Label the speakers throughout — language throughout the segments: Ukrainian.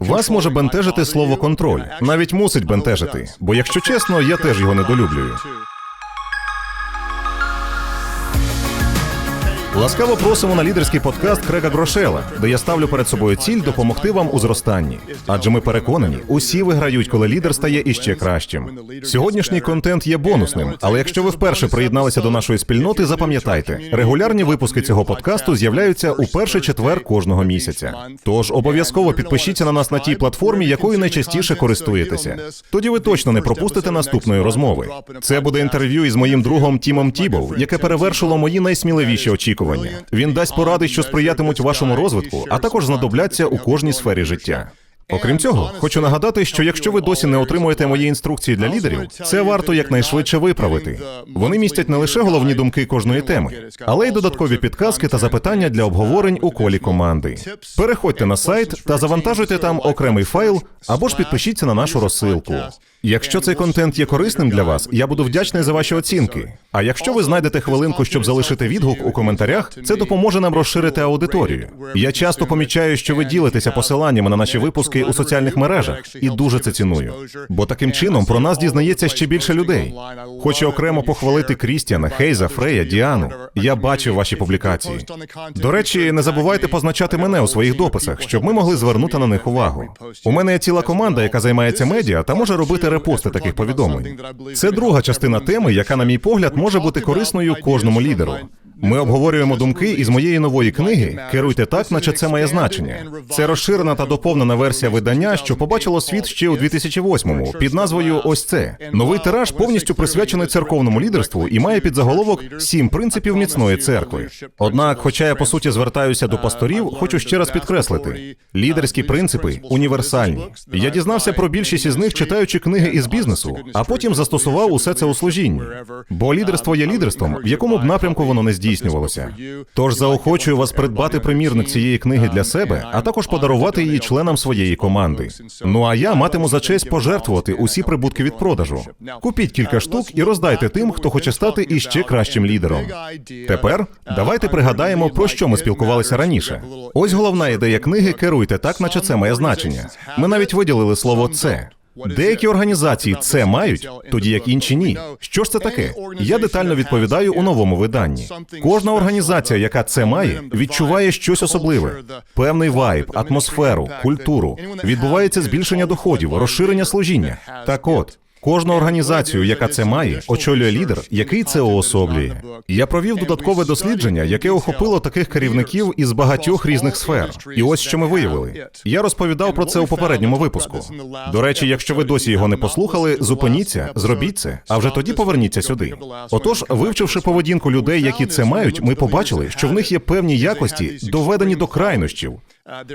Speaker 1: Вас може бентежити слово контроль, навіть мусить бентежити. Бо, якщо чесно, я теж його недолюблюю. Ласкаво просимо на лідерський подкаст Крега Грошела, де я ставлю перед собою ціль допомогти вам у зростанні. Адже ми переконані, усі виграють, коли лідер стає іще кращим. Сьогоднішній контент є бонусним, але якщо ви вперше приєдналися до нашої спільноти, запам'ятайте, регулярні випуски цього подкасту з'являються у перший четвер кожного місяця. Тож обов'язково підпишіться на нас на тій платформі, якою найчастіше користуєтеся. Тоді ви точно не пропустите наступної розмови. Це буде інтерв'ю із моїм другом Тімом Тібов, яке перевершило мої найсміливіші очікування. Він дасть поради, що сприятимуть вашому розвитку, а також знадобляться у кожній сфері життя. Окрім цього, хочу нагадати, що якщо ви досі не отримуєте мої інструкції для лідерів, це варто якнайшвидше виправити. Вони містять не лише головні думки кожної теми, але й додаткові підказки та запитання для обговорень у колі команди. Переходьте на сайт та завантажуйте там окремий файл або ж підпишіться на нашу розсилку. Якщо цей контент є корисним для вас, я буду вдячний за ваші оцінки. А якщо ви знайдете хвилинку, щоб залишити відгук у коментарях, це допоможе нам розширити аудиторію. Я часто помічаю, що ви ділитеся посиланнями на наші випуски у соціальних мережах, і дуже це ціную. Бо таким чином про нас дізнається ще більше людей. Хочу окремо похвалити Крістіана, Хейза, Фрея, Діану. Я бачив ваші публікації. До речі, не забувайте позначати мене у своїх дописах, щоб ми могли звернути на них увагу. У мене є ціла команда, яка займається медіа та може робити репости таких повідомлень. Це друга частина теми, яка, на мій погляд, може бути корисною кожному лідеру. Ми обговорюємо думки із моєї нової книги Керуйте так, наче це має значення. Це розширена та доповнена версія видання, що побачило світ ще у 2008-му під назвою Ось це новий тираж повністю присвячений церковному лідерству і має під заголовок сім принципів міцної церкви. Однак, хоча я по суті звертаюся до пасторів, хочу ще раз підкреслити: лідерські принципи універсальні. Я дізнався про більшість із них, читаючи книги із бізнесу, а потім застосував усе це у служінні. Бо лідерство є лідерством, в якому б напрямку воно не здійснювалося. Тож заохочую вас придбати примірник цієї книги для себе, а також подарувати її членам своєї команди. Ну а я матиму за честь пожертвувати усі прибутки від продажу. Купіть кілька штук і роздайте тим, хто хоче стати іще кращим лідером. Тепер давайте пригадаємо, про що ми спілкувалися раніше. Ось головна ідея книги Керуйте так, наче це має значення. Ми навіть виділили слово це. Деякі організації це мають, тоді як інші ні. Що ж це таке? Я детально відповідаю у новому виданні. Кожна організація, яка це має, відчуває щось особливе: певний вайб, атмосферу, культуру. Відбувається збільшення доходів, розширення служіння. Так от. Кожну організацію, яка це має, очолює лідер, який це уособлює. Я провів додаткове дослідження, яке охопило таких керівників із багатьох різних сфер. І ось що ми виявили. Я розповідав про це у попередньому випуску. До речі, якщо ви досі його не послухали, зупиніться, зробіть це, а вже тоді поверніться сюди. Отож, вивчивши поведінку людей, які це мають, ми побачили, що в них є певні якості, доведені до крайнощів.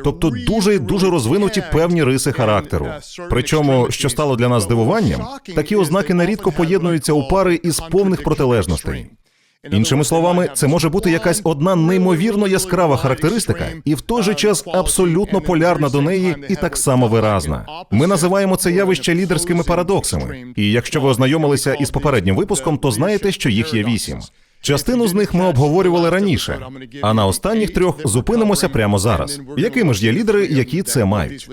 Speaker 1: Тобто дуже дуже розвинуті певні риси характеру. Причому, що стало для нас здивуванням, такі ознаки нерідко поєднуються у пари із повних протилежностей. Іншими словами, це може бути якась одна неймовірно яскрава характеристика, і в той же час абсолютно полярна до неї і так само виразна. Ми називаємо це явище лідерськими парадоксами. І якщо ви ознайомилися із попереднім випуском, то знаєте, що їх є вісім. Частину з них ми обговорювали раніше, а на останніх трьох зупинимося прямо зараз. Якими ж є лідери, які це мають?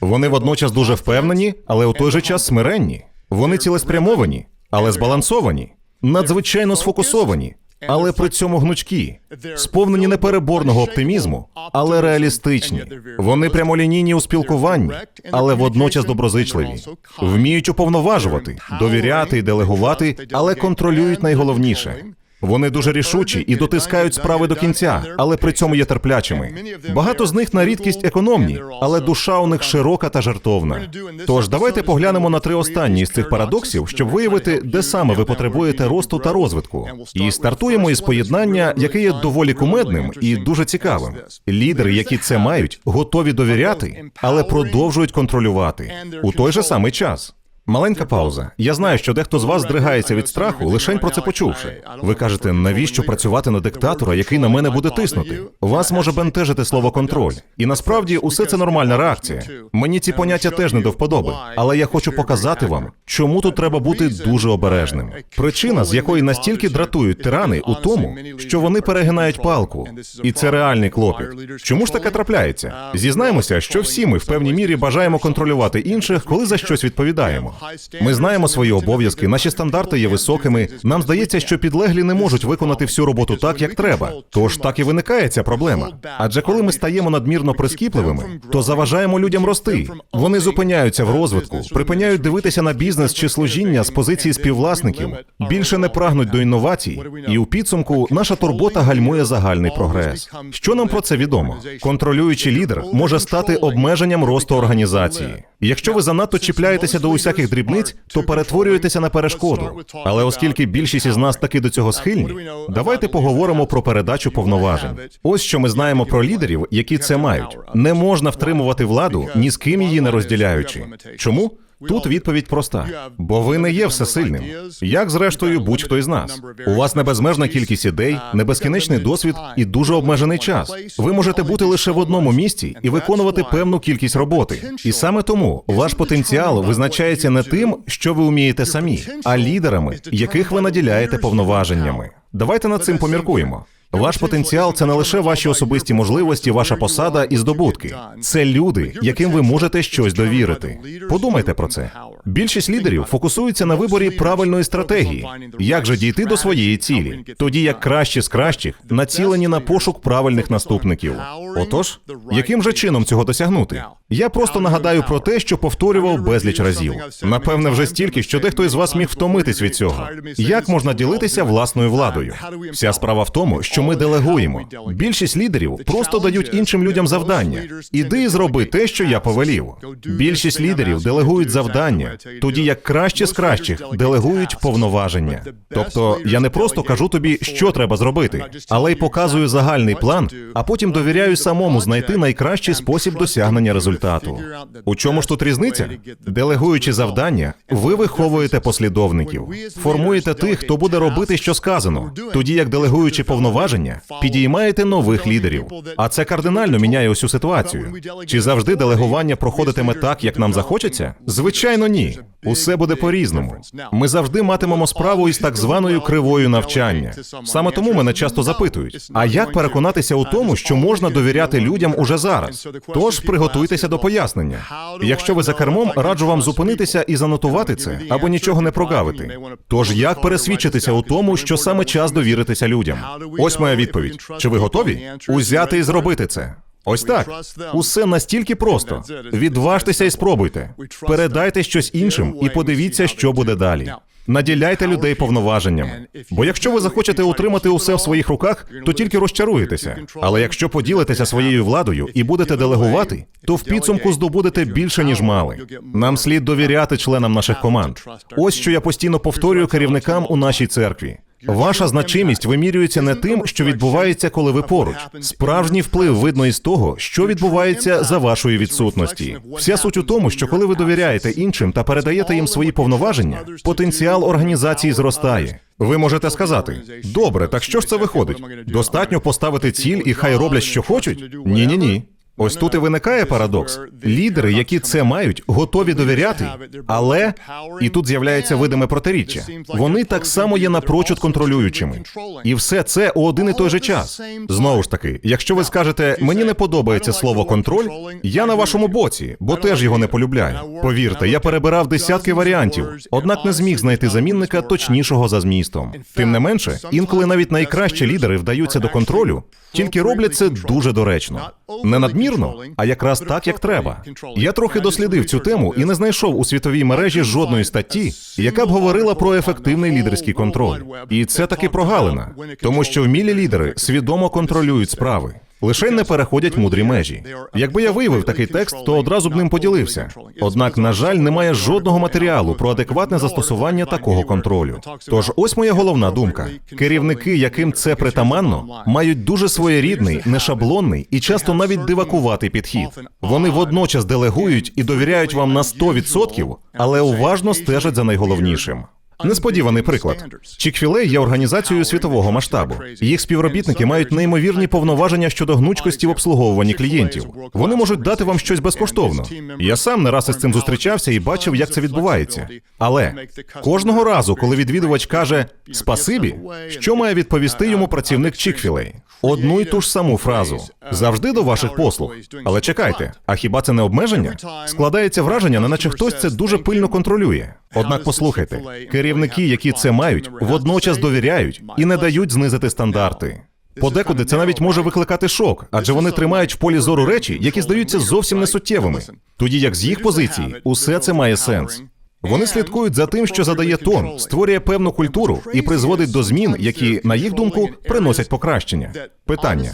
Speaker 1: Вони водночас дуже впевнені, але у той же час смиренні. Вони цілеспрямовані, але збалансовані, надзвичайно сфокусовані, але при цьому гнучкі, сповнені непереборного оптимізму, але реалістичні. Вони прямолінійні у спілкуванні, але водночас доброзичливі, вміють уповноважувати, довіряти і делегувати, але контролюють найголовніше. Вони дуже рішучі і дотискають справи до кінця, але при цьому є терплячими. Багато з них на рідкість економні, але душа у них широка та жартовна. Тож давайте поглянемо на три останні з цих парадоксів, щоб виявити, де саме ви потребуєте росту та розвитку. І стартуємо із поєднання, яке є доволі кумедним і дуже цікавим. Лідери, які це мають, готові довіряти, але продовжують контролювати у той же самий час. Маленька пауза. Я знаю, що дехто з вас здригається від страху, лишень про це почувши. Ви кажете, навіщо працювати на диктатора, який на мене буде тиснути? Вас може бентежити слово контроль. І насправді усе це нормальна реакція. Мені ці поняття теж не до вподоби, але я хочу показати вам, чому тут треба бути дуже обережним. Причина, з якої настільки дратують тирани, у тому, що вони перегинають палку, і це реальний клопіт. Чому ж таке трапляється? Зізнаємося, що всі ми в певній мірі бажаємо контролювати інших, коли за щось відповідаємо. Ми знаємо свої обов'язки, наші стандарти є високими. Нам здається, що підлеглі не можуть виконати всю роботу так, як треба. Тож так і виникає ця проблема. Адже коли ми стаємо надмірно прискіпливими, то заважаємо людям рости. Вони зупиняються в розвитку, припиняють дивитися на бізнес чи служіння з позиції співвласників, більше не прагнуть до інновацій, і у підсумку наша турбота гальмує загальний прогрес. Що нам про це відомо? Контролюючий лідер може стати обмеженням росту організації. Якщо ви занадто чіпляєтеся до усяких дрібниць, то перетворюєтеся на перешкоду. Але оскільки більшість із нас таки до цього схильні, давайте поговоримо про передачу повноважень. Ось що ми знаємо про лідерів, які це мають. Не можна втримувати владу ні з ким її не розділяючи. Чому? Тут відповідь проста: бо ви не є всесильним, як зрештою будь-хто із нас. У вас не безмежна кількість ідей, не безкінечний досвід і дуже обмежений час. Ви можете бути лише в одному місці і виконувати певну кількість роботи. І саме тому ваш потенціал визначається не тим, що ви вмієте самі, а лідерами, яких ви наділяєте повноваженнями. Давайте над цим поміркуємо. Ваш потенціал це не лише ваші особисті можливості, ваша посада і здобутки. Це люди, яким ви можете щось довірити. Подумайте про це. Більшість лідерів фокусуються на виборі правильної стратегії, як же дійти до своєї цілі, тоді як кращі з кращих націлені на пошук правильних наступників. Отож, яким же чином цього досягнути? Я просто нагадаю про те, що повторював безліч разів. Напевне, вже стільки, що дехто із вас міг втомитись від цього. Як можна ділитися власною владою? Вся справа в тому, що ми делегуємо. Більшість лідерів просто дають іншим людям завдання. Іди зроби те, що я повелів. Більшість лідерів делегують завдання, тоді як кращі з кращих делегують повноваження. Тобто я не просто кажу тобі, що треба зробити, але й показую загальний план, а потім довіряю самому знайти найкращий спосіб досягнення результату. У чому ж тут різниця? Делегуючи завдання, ви виховуєте послідовників, формуєте тих, хто буде робити, що сказано, тоді як делегуючи повноваження, підіймаєте нових лідерів. А це кардинально міняє усю ситуацію. Чи завжди делегування проходитиме так, як нам захочеться? Звичайно, ні. Усе буде по-різному. Ми завжди матимемо справу із так званою кривою навчання. Саме тому мене часто запитують: а як переконатися у тому, що можна довіряти людям уже зараз? Тож приготуйтеся до пояснення. Якщо ви за кермом, раджу вам зупинитися і занотувати це, або нічого не прогавити. Тож як пересвідчитися у тому, що саме час довіритися людям? Ось моя відповідь. Чи ви готові? Узяти і зробити це. Ось так. Усе настільки просто. Відважтеся і спробуйте. Передайте щось іншим і подивіться, що буде далі. Наділяйте людей повноваженнями. Бо якщо ви захочете утримати усе в своїх руках, то тільки розчаруєтеся. Але якщо поділитеся своєю владою і будете делегувати, то в підсумку здобудете більше ніж мали. Нам слід довіряти членам наших команд. Ось що я постійно повторюю керівникам у нашій церкві. Ваша значимість вимірюється не тим, що відбувається, коли ви поруч. Справжній вплив видно із того, що відбувається за вашої відсутності. Вся суть у тому, що коли ви довіряєте іншим та передаєте їм свої повноваження, потенціал організації зростає. Ви можете сказати: добре, так що ж це виходить? Достатньо поставити ціль і хай роблять, що хочуть? Ні, ні, ні. Ось тут і виникає парадокс. Лідери, які це мають, готові довіряти, але і тут з'являється видиме протиріччя. Вони так само є напрочуд контролюючими. І все це у один і той же час. Знову ж таки, якщо ви скажете, мені не подобається слово контроль, я на вашому боці, бо теж його не полюбляю. Повірте, я перебирав десятки варіантів, однак не зміг знайти замінника точнішого за змістом. Тим не менше, інколи навіть найкращі лідери вдаються до контролю, тільки роблять це дуже доречно. Не надмірно, а якраз так, як треба. Я трохи дослідив цю тему і не знайшов у світовій мережі жодної статті, яка б говорила про ефективний лідерський контроль. І це таки прогалина, тому що вмілі лідери свідомо контролюють справи. Лише не переходять мудрі межі. Якби я виявив такий текст, то одразу б ним поділився. Однак, на жаль, немає жодного матеріалу про адекватне застосування такого контролю. Тож, ось моя головна думка: керівники, яким це притаманно, мають дуже своєрідний, нешаблонний і часто навіть дивакуватий підхід. Вони водночас делегують і довіряють вам на 100%, але уважно стежать за найголовнішим. Несподіваний приклад. Чікфілей є організацією світового масштабу. Їх співробітники мають неймовірні повноваження щодо гнучкості в обслуговуванні клієнтів. Вони можуть дати вам щось безкоштовно. Я сам не раз із цим зустрічався і бачив, як це відбувається. Але кожного разу, коли відвідувач каже спасибі, що має відповісти йому працівник Чікфілей? Одну й ту ж саму фразу завжди до ваших послуг. Але чекайте, а хіба це не обмеження? Складається враження, неначе хтось це дуже пильно контролює. Однак послухайте, керівники, які це мають, водночас довіряють і не дають знизити стандарти. Подекуди це навіть може викликати шок, адже вони тримають в полі зору речі, які здаються зовсім несуттєвими. Тоді як з їх позиції усе це має сенс. Вони слідкують за тим, що задає тон, створює певну культуру і призводить до змін, які, на їх думку, приносять покращення. Питання: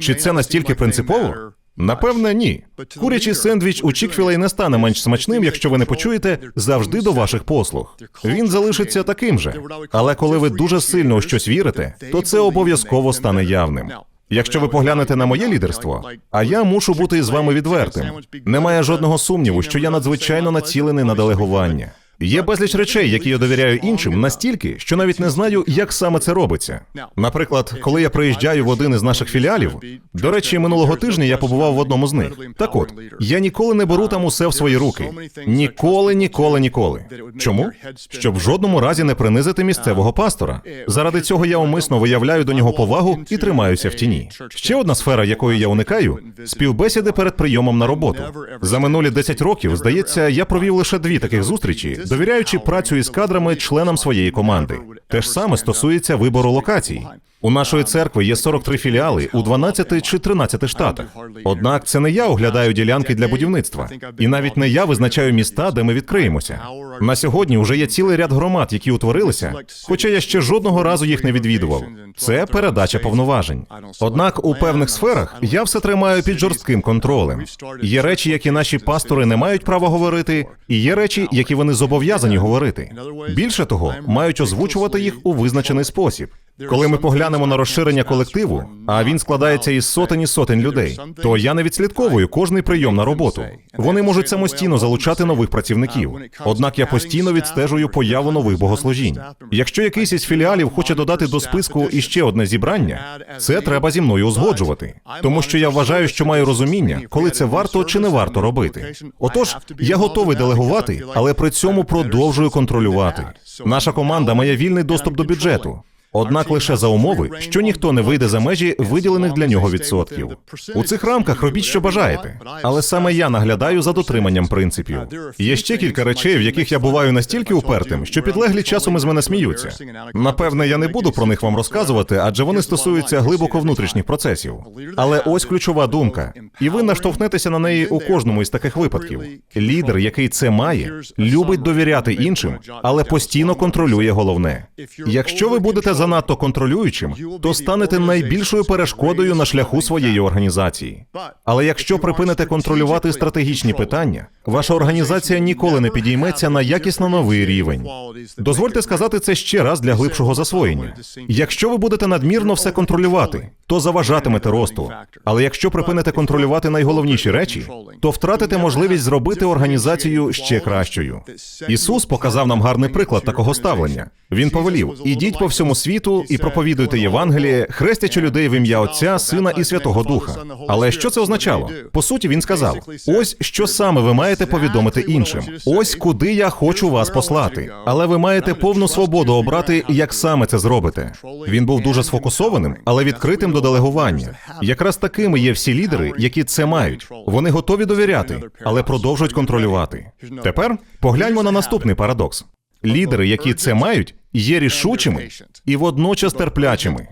Speaker 1: чи це настільки принципово? Напевне, ні. Курячий сендвіч у Чікфілей не стане менш смачним, якщо ви не почуєте завжди до ваших послуг. Він залишиться таким же. Але коли ви дуже сильно у щось вірите, то це обов'язково стане явним. Якщо ви поглянете на моє лідерство, а я мушу бути з вами відвертим. Немає жодного сумніву, що я надзвичайно націлений на делегування. Є безліч речей, які я довіряю іншим настільки, що навіть не знаю, як саме це робиться. Наприклад, коли я приїжджаю в один із наших філіалів, до речі, минулого тижня я побував в одному з них. Так от я ніколи не беру там усе в свої руки. Ніколи, ніколи, ніколи. Чому? Щоб в жодному разі не принизити місцевого пастора. Заради цього я умисно виявляю до нього повагу і тримаюся в тіні. Ще одна сфера, якої я уникаю співбесіди перед прийомом на роботу. За минулі 10 років, здається, я провів лише дві таких зустрічі довіряючи працю із кадрами членам своєї команди. Те ж саме стосується вибору локацій. У нашої церкви є 43 філіали у 12 чи 13 штатах. Однак це не я оглядаю ділянки для будівництва, і навіть не я визначаю міста, де ми відкриємося. На сьогодні вже є цілий ряд громад, які утворилися, хоча я ще жодного разу їх не відвідував. Це передача повноважень. Однак у певних сферах я все тримаю під жорстким контролем. Є речі, які наші пастори не мають права говорити, і є речі, які вони зобов'язані говорити. Більше того, мають озвучувати їх у визначений спосіб. Коли ми поглянемо на розширення колективу, а він складається із сотень і сотень людей, то я не відслідковую кожний прийом на роботу. Вони можуть самостійно залучати нових працівників. Однак я постійно відстежую появу нових богослужінь. Якщо якийсь із філіалів хоче додати до списку іще одне зібрання, це треба зі мною узгоджувати, тому що я вважаю, що маю розуміння, коли це варто чи не варто робити. Отож, я готовий делегувати, але при цьому продовжую контролювати. Наша команда має вільний доступ до бюджету. Однак лише за умови, що ніхто не вийде за межі виділених для нього відсотків. У цих рамках робіть, що бажаєте, але саме я наглядаю за дотриманням принципів. Є ще кілька речей, в яких я буваю настільки упертим, що підлеглі часом із мене сміються. Напевне, я не буду про них вам розказувати, адже вони стосуються глибоко внутрішніх процесів. Але ось ключова думка, і ви наштовхнетеся на неї у кожному із таких випадків. Лідер, який це має, любить довіряти іншим, але постійно контролює головне. Якщо ви будете занадто контролюючим, то станете найбільшою перешкодою на шляху своєї організації. Але якщо припините контролювати стратегічні питання, ваша організація ніколи не підійметься на якісно новий рівень. Дозвольте сказати це ще раз для глибшого засвоєння. Якщо ви будете надмірно все контролювати, то заважатимете росту. Але якщо припините контролювати найголовніші речі, то втратите можливість зробити організацію ще кращою. Ісус показав нам гарний приклад такого ставлення. Він повелів: ідіть по всьому світу і проповідуйте Євангеліє, хрестячи людей в ім'я Отця, Сина і Святого Духа. Але що це означало? По суті, він сказав: ось що саме ви маєте повідомити іншим. Ось куди я хочу вас послати. Але ви маєте повну свободу обрати, як саме це зробите. Він був дуже сфокусованим, але відкритим до делегування. Якраз такими є всі лідери, які це мають. Вони готові довіряти, але продовжують контролювати. Тепер погляньмо на наступний парадокс. Лідери, які це мають, є рішучими і водночас терплячими.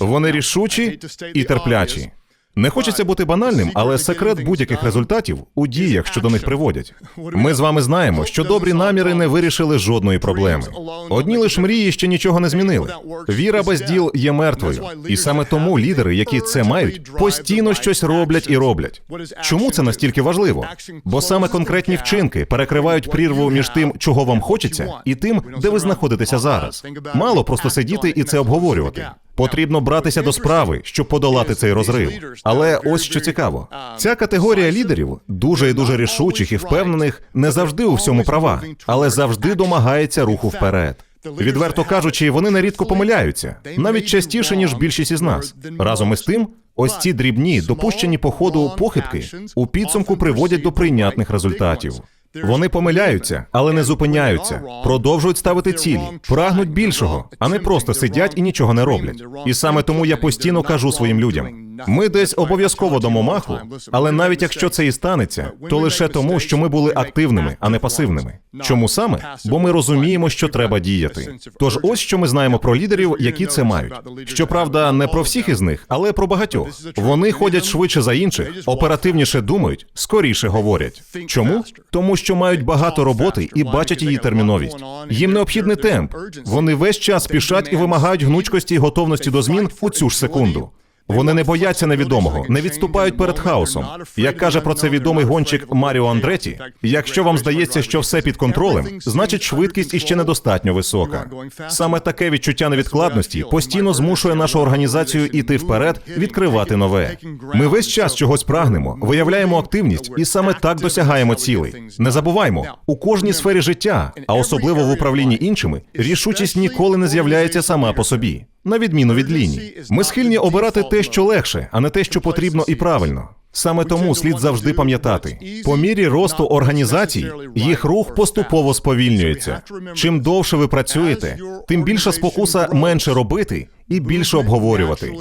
Speaker 1: Вони рішучі і терплячі. Не хочеться бути банальним, але секрет будь-яких результатів у діях, що до них приводять. Ми з вами знаємо, що добрі наміри не вирішили жодної проблеми. Одні лише мрії ще нічого не змінили. Віра без діл є мертвою, і саме тому лідери, які це мають, постійно щось роблять і роблять. Чому це настільки важливо? Бо саме конкретні вчинки перекривають прірву між тим, чого вам хочеться, і тим, де ви знаходитеся зараз. Мало просто сидіти і це обговорювати. Потрібно братися до справи, щоб подолати цей розрив. Але ось що цікаво: ця категорія лідерів дуже і дуже рішучих і впевнених не завжди у всьому права, але завжди домагається руху вперед. Відверто кажучи, вони нерідко помиляються, навіть частіше ніж більшість із нас. Разом із тим, ось ці дрібні, допущені по ходу похибки у підсумку приводять до прийнятних результатів. Вони помиляються, але не зупиняються, продовжують ставити цілі, прагнуть більшого, а не просто сидять і нічого не роблять. І саме тому я постійно кажу своїм людям: ми десь обов'язково дамо маху, але навіть якщо це і станеться, то лише тому, що ми були активними, а не пасивними. Чому саме? Бо ми розуміємо, що треба діяти. Тож ось що ми знаємо про лідерів, які це мають. Щоправда, не про всіх із них, але про багатьох. Вони ходять швидше за інших, оперативніше думають, скоріше говорять. Чому? Тому що мають багато роботи і бачать її терміновість. Їм необхідний темп. Вони весь час спішать і вимагають гнучкості і готовності до змін у цю ж секунду. Вони не бояться невідомого, не відступають перед хаосом. Як каже про це відомий гонщик Маріо Андреті, якщо вам здається, що все під контролем, значить швидкість іще недостатньо висока. Саме таке відчуття невідкладності постійно змушує нашу організацію іти вперед, відкривати нове. Ми весь час чогось прагнемо, виявляємо активність і саме так досягаємо цілей. Не забуваймо, у кожній сфері життя, а особливо в управлінні іншими, рішучість ніколи не з'являється сама по собі. На відміну від ліній, ми схильні обирати те, що легше, а не те, що потрібно і правильно. Саме тому слід завжди пам'ятати, по мірі росту організацій їх рух поступово сповільнюється. Чим довше ви працюєте, тим більша спокуса менше робити і більше обговорювати.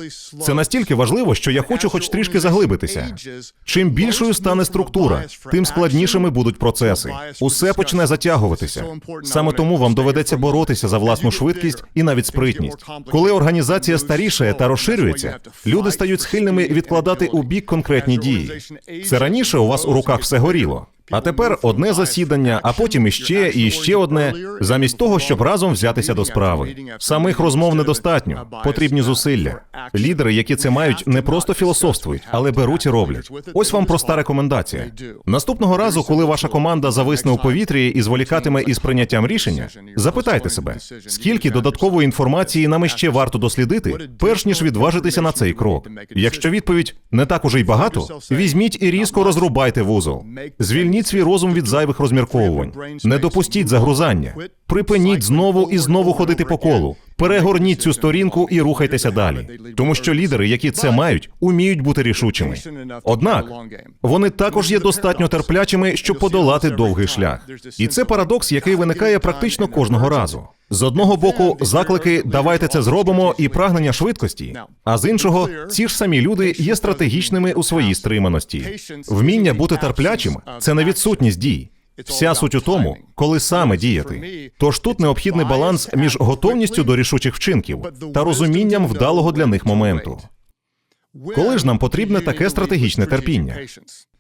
Speaker 1: Це настільки важливо, що я хочу хоч трішки заглибитися. Чим більшою стане структура, тим складнішими будуть процеси. Усе почне затягуватися. Саме тому вам доведеться боротися за власну швидкість і навіть спритність. Коли організація старішає та розширюється, люди стають схильними відкладати у бік конкретні дії. Це раніше у вас у руках все горіло. А тепер одне засідання, а потім іще і ще одне, замість того, щоб разом взятися до справи. Самих розмов недостатньо, потрібні зусилля. Лідери, які це мають, не просто філософствують, але беруть і роблять. Ось вам проста рекомендація. Наступного разу, коли ваша команда зависне у повітрі і зволікатиме із прийняттям рішення, запитайте себе, скільки додаткової інформації нам іще варто дослідити, перш ніж відважитися на цей крок. Якщо відповідь не так уже й багато, візьміть і різко розрубайте вузол. Звільніть свій розум від зайвих розмірковувань. Не допустіть загрузання. Припиніть знову і знову ходити по колу. Перегорніть цю сторінку і рухайтеся далі. Тому що лідери, які це мають, уміють бути рішучими. Однак вони також є достатньо терплячими, щоб подолати довгий шлях. І це парадокс, який виникає практично кожного разу. З одного боку, заклики давайте це зробимо і прагнення швидкості. А з іншого, ці ж самі люди є стратегічними у своїй стриманості. Вміння бути терплячим це не відсутність дій. Вся суть у тому, коли саме діяти. Тож тут необхідний баланс між готовністю до рішучих вчинків та розумінням вдалого для них моменту. Коли ж нам потрібне таке стратегічне терпіння?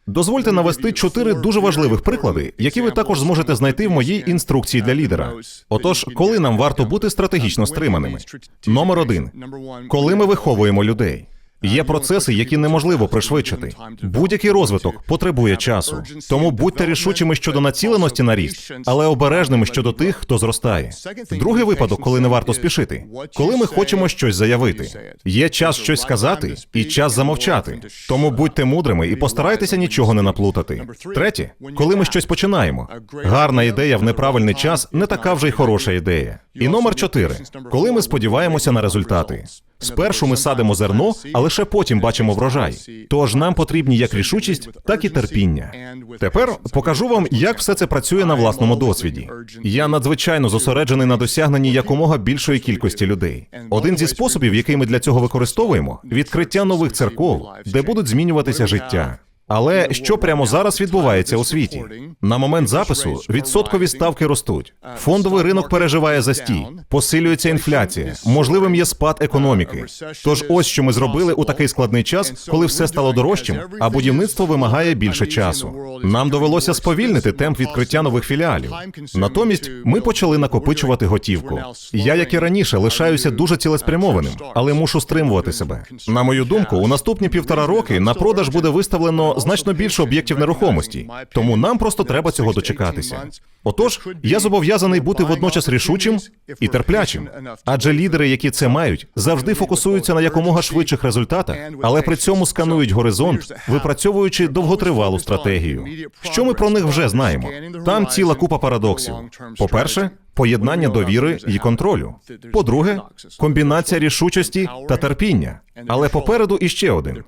Speaker 1: Дозвольте навести чотири дуже важливих приклади, які ви також зможете знайти в моїй інструкції для лідера. Отож, коли нам варто бути стратегічно стриманими? Номер один коли ми виховуємо людей. Є процеси, які неможливо пришвидшити. Будь-який розвиток потребує часу. Тому будьте рішучими щодо націленості на ріст, але обережними щодо тих, хто зростає. Другий випадок, коли не варто спішити, коли ми хочемо щось заявити. Є час щось сказати і час замовчати. Тому будьте мудрими і постарайтеся нічого не наплутати. Третє, коли ми щось починаємо. Гарна ідея в неправильний час не така вже й хороша ідея. І номер чотири, коли ми сподіваємося на результати. Спершу ми садимо зерно, а лише потім бачимо врожай. Тож нам потрібні як рішучість, так і терпіння. Тепер покажу вам, як все це працює на власному досвіді. Я надзвичайно зосереджений на досягненні якомога більшої кількості людей. Один зі способів, який ми для цього використовуємо, відкриття нових церков, де будуть змінюватися життя. Але що прямо зараз відбувається у світі? На момент запису відсоткові ставки ростуть. Фондовий ринок переживає застій, посилюється інфляція, можливим є спад економіки. Тож, ось що ми зробили у такий складний час, коли все стало дорожчим, а будівництво вимагає більше часу. Нам довелося сповільнити темп відкриття нових філіалів. Натомість ми почали накопичувати готівку. Я, як і раніше, лишаюся дуже цілеспрямованим, але мушу стримувати себе. На мою думку, у наступні півтора роки на продаж буде виставлено значно більше об'єктів нерухомості, тому нам просто треба цього дочекатися. Отож, я зобов'язаний бути водночас рішучим і терплячим. Адже лідери, які це мають, завжди фокусуються на якомога швидших результатах, але при цьому сканують горизонт, випрацьовуючи довготривалу стратегію. Що ми про них вже знаємо? Там ціла купа парадоксів. По-перше, поєднання довіри і контролю. По-друге, комбінація рішучості та терпіння. Але попереду іще один: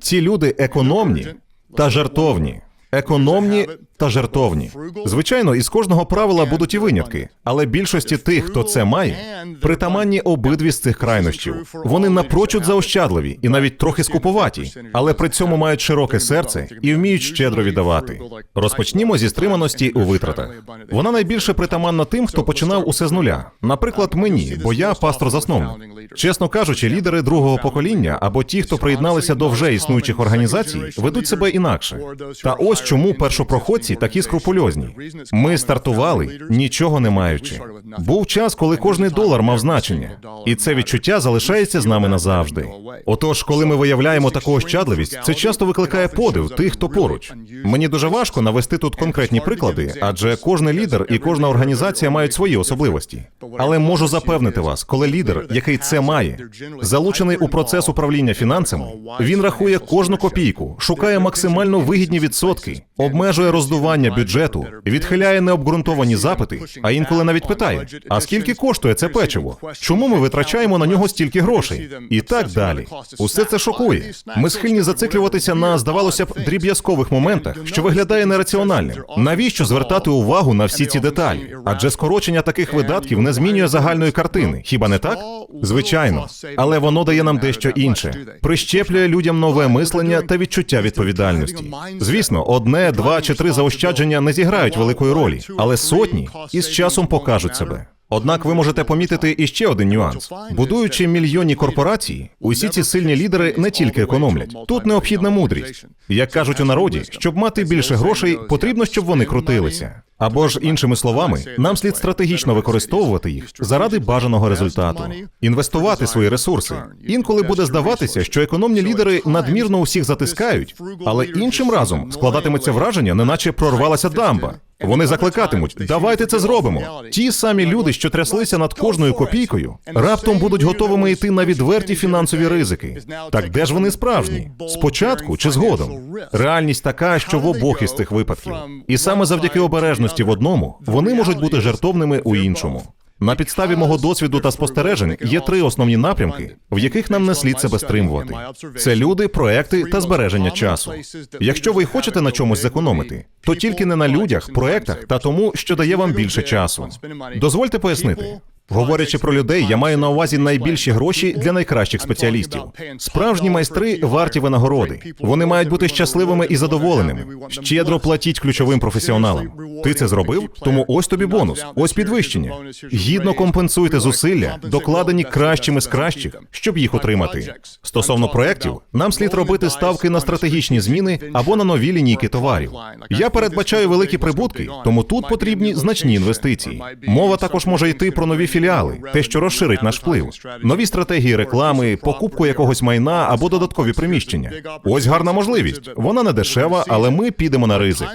Speaker 1: ці люди економні та жартовні. Економні та жертовні. Звичайно, із кожного правила будуть і винятки, але більшості тих, хто це має, притаманні обидві з цих крайнощів. Вони напрочуд заощадливі і навіть трохи скупуваті, але при цьому мають широке серце і вміють щедро віддавати. Розпочнімо зі стриманості у витратах. Вона найбільше притаманна тим, хто починав усе з нуля. Наприклад, мені, бо я пастор-засновник. Чесно кажучи, лідери другого покоління або ті, хто приєдналися до вже існуючих організацій, ведуть себе інакше. Та ось чому першопроходці такі скрупульозні. Ми стартували, нічого не маючи. Був час, коли кожний долар мав значення, і це відчуття залишається з нами назавжди. Отож, коли ми виявляємо таку ощадливість, це часто викликає подив тих, хто поруч. Мені дуже важко навести тут конкретні приклади, адже кожен лідер і кожна організація мають свої особливості. Але можу запевнити вас, коли лідер, який це має, залучений у процес управління фінансами, він рахує кожну копійку, шукає максимально вигідні відсотки, обмежує роздування бюджету, відхиляє необґрунтовані запити, а інколи навіть питає: а скільки коштує це печиво? Чому ми витрачаємо на нього стільки грошей? І так далі. Усе це шокує. Ми схильні зациклюватися на, здавалося б, дріб'язкових моментах, що виглядає нераціональним. Навіщо звертати увагу на всі ці деталі? Адже скорочення таких видатків не змінює загальної картини. Хіба не так? Звичайно, але воно дає нам дещо інше. Прищеплює людям нове мислення та відчуття відповідальності. Звісно, одне, два чи три заощадження не зіграють великої ролі, але сотні із часом покажуть себе. Однак ви можете помітити іще один нюанс: будуючи мільйонні корпорації, усі ці сильні лідери не тільки економлять. Тут необхідна мудрість. Як кажуть у народі, щоб мати більше грошей, потрібно, щоб вони крутилися. Або ж іншими словами, нам слід стратегічно використовувати їх заради бажаного результату, інвестувати свої ресурси. Інколи буде здаватися, що економні лідери надмірно усіх затискають, але іншим разом складатиметься враження, неначе прорвалася дамба. Вони закликатимуть, давайте це зробимо. Ті самі люди, що тряслися над кожною копійкою, раптом будуть готовими йти на відверті фінансові ризики. Так де ж вони справжні? Спочатку чи згодом? Реальність така, що в обох із цих випадків, і саме завдяки обережності в одному вони можуть бути жертовними у іншому. На підставі мого досвіду та спостережень є три основні напрямки, в яких нам не слід себе стримувати: це люди, проекти та збереження часу. Якщо ви хочете на чомусь зекономити, то тільки не на людях, проектах та тому, що дає вам більше часу. Дозвольте пояснити. Говорячи про людей, я маю на увазі найбільші гроші для найкращих спеціалістів. Справжні майстри варті винагороди. Вони мають бути щасливими і задоволеними. Щедро платіть ключовим професіоналам. Ти це зробив? Тому ось тобі бонус, ось підвищення. Гідно компенсуйте зусилля, докладені кращими з кращих, щоб їх отримати. Стосовно проєктів, нам слід робити ставки на стратегічні зміни або на нові лінійки товарів. Я передбачаю великі прибутки, тому тут потрібні значні інвестиції. Мова також може йти про нові філіали, те, що розширить наш вплив, нові стратегії реклами, покупку якогось майна або додаткові приміщення. Ось гарна можливість. Вона не дешева, але ми підемо на ризик.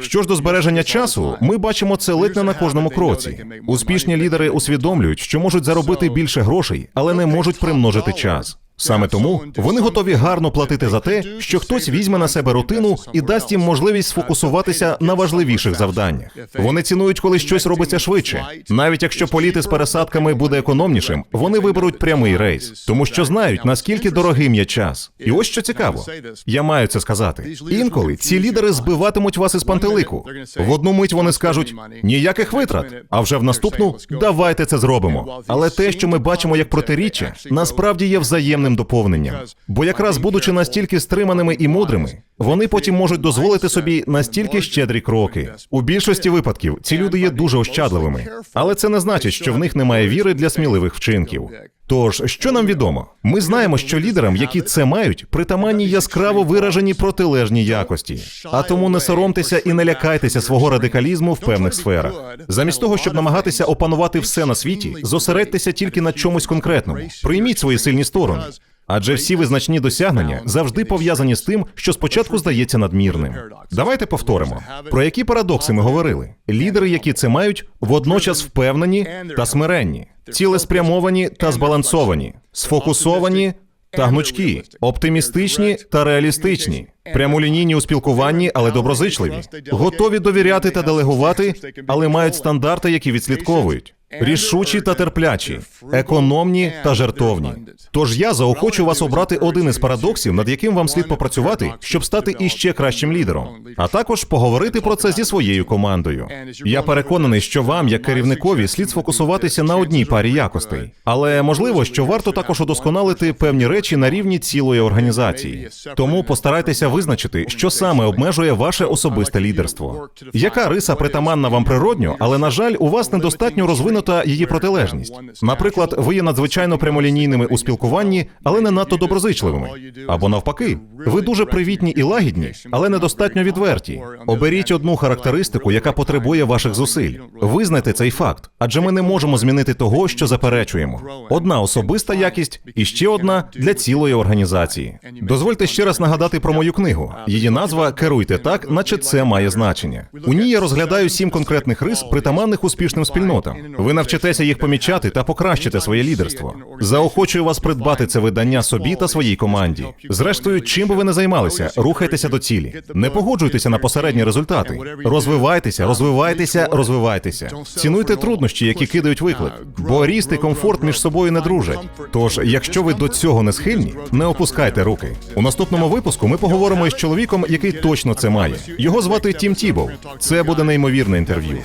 Speaker 1: Що ж до збереження часу, ми бачимо це ледь не на кожному кроці. Успішні лідери усвідомлюють, що можуть заробити більше грошей, але не можуть примножити час. Саме тому вони готові гарно платити за те, що хтось візьме на себе рутину і дасть їм можливість сфокусуватися на важливіших завданнях. Вони цінують, коли щось робиться швидше. Навіть якщо політи з пересадками буде економнішим, вони виберуть прямий рейс, тому що знають наскільки дорогим є час. І ось що цікаво, я маю це сказати. Інколи ці лідери збиватимуть вас із пантелику. В одну мить вони скажуть ніяких витрат, а вже в наступну давайте це зробимо. Але те, що ми бачимо як протиріччя, насправді є взаємним приємним доповненням. Бо якраз будучи настільки стриманими і мудрими, вони потім можуть дозволити собі настільки щедрі кроки. У більшості випадків ці люди є дуже ощадливими, але це не значить, що в них немає віри для сміливих вчинків. Тож, що нам відомо? Ми знаємо, що лідерам, які це мають, притаманні яскраво виражені протилежні якості. А тому не соромтеся і не лякайтеся свого радикалізму в певних сферах. Замість того, щоб намагатися опанувати все на світі, зосередьтеся тільки на чомусь конкретному. Прийміть свої сильні сторони. Адже всі визначні досягнення завжди пов'язані з тим, що спочатку здається надмірним. Давайте повторимо, про які парадокси ми говорили. Лідери, які це мають, водночас впевнені та смиренні, цілеспрямовані та збалансовані, сфокусовані та гнучкі, оптимістичні та реалістичні, прямолінійні у спілкуванні, але доброзичливі, готові довіряти та делегувати, але мають стандарти, які відслідковують. Рішучі та терплячі, економні та жертовні. Тож я заохочу вас обрати один із парадоксів, над яким вам слід попрацювати, щоб стати іще кращим лідером, а також поговорити про це зі своєю командою. Я переконаний, що вам, як керівникові, слід сфокусуватися на одній парі якостей, але можливо, що варто також удосконалити певні речі на рівні цілої організації. Тому постарайтеся визначити, що саме обмежує ваше особисте лідерство. Яка риса притаманна вам природньо, але на жаль, у вас недостатньо розвинута її протилежність. Наприклад, ви є надзвичайно прямолінійними у спілкуванні, але не надто доброзичливими. Або навпаки, ви дуже привітні і лагідні, але недостатньо відверті. Оберіть одну характеристику, яка потребує ваших зусиль. Визнайте цей факт, адже ми не можемо змінити того, що заперечуємо. Одна особиста якість і ще одна для цілої організації. Дозвольте ще раз нагадати про мою книгу. Її назва Керуйте так, наче це має значення. У ній я розглядаю сім конкретних рис, притаманних успішним спільнотам. Ви навчитеся їх помічати та покращите своє лідерство. Заохочую вас придбати це видання собі та своїй команді. Зрештою, чим би ви не займалися, рухайтеся до цілі. Не погоджуйтеся на посередні результати. Розвивайтеся, розвивайтеся, розвивайтеся. Цінуйте труднощі, які кидають виклик, бо ріст і комфорт між собою не дружать. Тож, якщо ви до цього не схильні, не опускайте руки. У наступному випуску ми поговоримо із чоловіком, який точно це має. Його звати Тім Тібов. Це буде неймовірне інтерв'ю.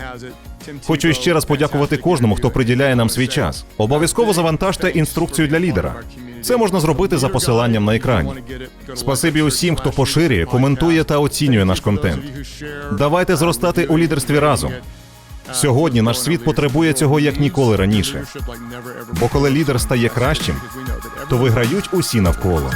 Speaker 1: Хочу ще раз подякувати кожному, хто приділяє нам свій час. Обов'язково завантажте інструкцію для лідера. Це можна зробити за посиланням на екрані. Спасибі усім, хто поширює, коментує та оцінює наш контент. Давайте зростати у лідерстві разом. Сьогодні наш світ потребує цього як ніколи раніше. Бо коли лідер стає кращим, то виграють усі навколо.